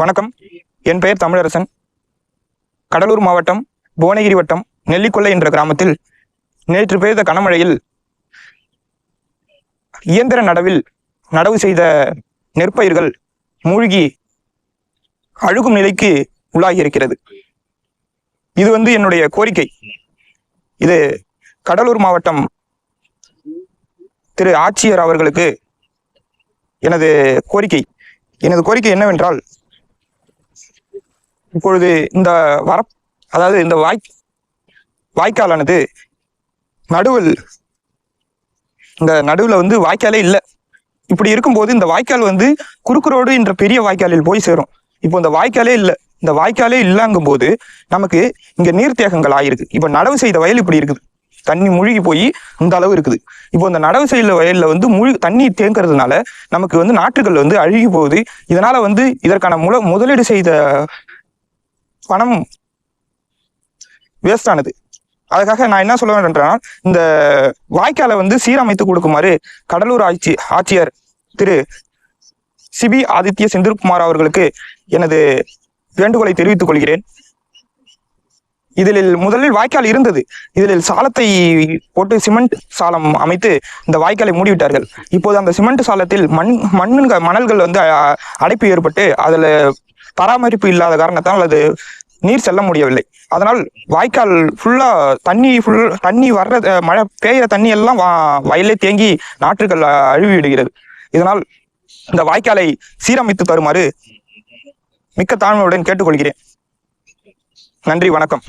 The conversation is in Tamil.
வணக்கம். என் பெயர் தமிழரசன். கடலூர் மாவட்டம் புவனகிரி வட்டம் நெல்லிக்கொல்லை என்ற கிராமத்தில் நேற்று பெய்த கனமழையில் இயந்திர நடவில் நடவு செய்த நெற்பயிர்கள் மூழ்கி அழுகும் நிலைக்கு உள்ளாகி இருக்கிறது. இது வந்து என்னுடைய கோரிக்கை. இது கடலூர் மாவட்டம் திரு ஆட்சியர் அவர்களுக்கு எனது கோரிக்கை. எனது கோரிக்கை என்னவென்றால் இப்பொழுது இந்த வர அதாவது இந்த வாய் வாய்க்காலானது நடுவில் இந்த நடுவில் வந்து வாய்க்காலே இல்லை. இப்படி இருக்கும்போது இந்த வாய்க்கால் வந்து குறுக்கு ரோடு என்ற பெரிய வாய்க்காலில் போய் சேரும். இப்போ இந்த வாய்க்காலே இல்லை. இந்த வாய்க்காலே இல்லைங்கும் போது நமக்கு இங்கே நீர்த்தேகங்கள் ஆயிருக்கு. இப்போ நடவு செய்த வயல் இப்படி இருக்குது. தண்ணி மூழ்கி போய் இந்த அளவு இருக்குது. இப்போ இந்த நடவு செய்த வயலில் வந்து முழு தண்ணி தேங்கிறதுனால நமக்கு வந்து நாற்றுகள் வந்து அழுகி போகுது. இதனால வந்து இதற்கான முல முதலீடு செய்த பணம் வேஸ்ட் ஆனது. அதுக்காக நான் என்ன சொல்ல வேண்டும்ன்றால் இந்த வாய்க்காலை வந்து சீரமைத்து கொடுக்குமாறு கடலூர் ஆட்சி ஆட்சியர் திரு சிபி ஆதித்ய செந்தில்குமார் அவர்களுக்கு எனது வேண்டுகோளை தெரிவித்துக் கொள்கிறேன். இதில் முதலில் வாய்க்கால் இருந்தது. இதில் சாலத்தை போட்டு சிமெண்ட் சாலம் அமைத்து இந்த வாய்க்காலை மூடிவிட்டார்கள். இப்போது அந்த சிமெண்ட் சாலத்தில் மண் மண்ணுங்க மணல்கள் வந்து அடைப்பு ஏற்பட்டு அதில் பராமரிப்பு இல்லாத காரணத்தால் அது நீர் செல்ல முடியவில்லை. அதனால் வாய்க்கால் ஃபுல்லா தண்ணி ஃபுல் தண்ணி வர்ற மழை பெய்கிற தண்ணி எல்லாம் வயலே வயல்லே தேங்கி நாற்றுகள் அழுவி விடுகிறது. இதனால் இந்த வாய்க்காலை சீரமைத்து தருமாறு மிக்க தாழ்மையுடன் கேட்டுக்கொள்கிறேன். நன்றி வணக்கம்.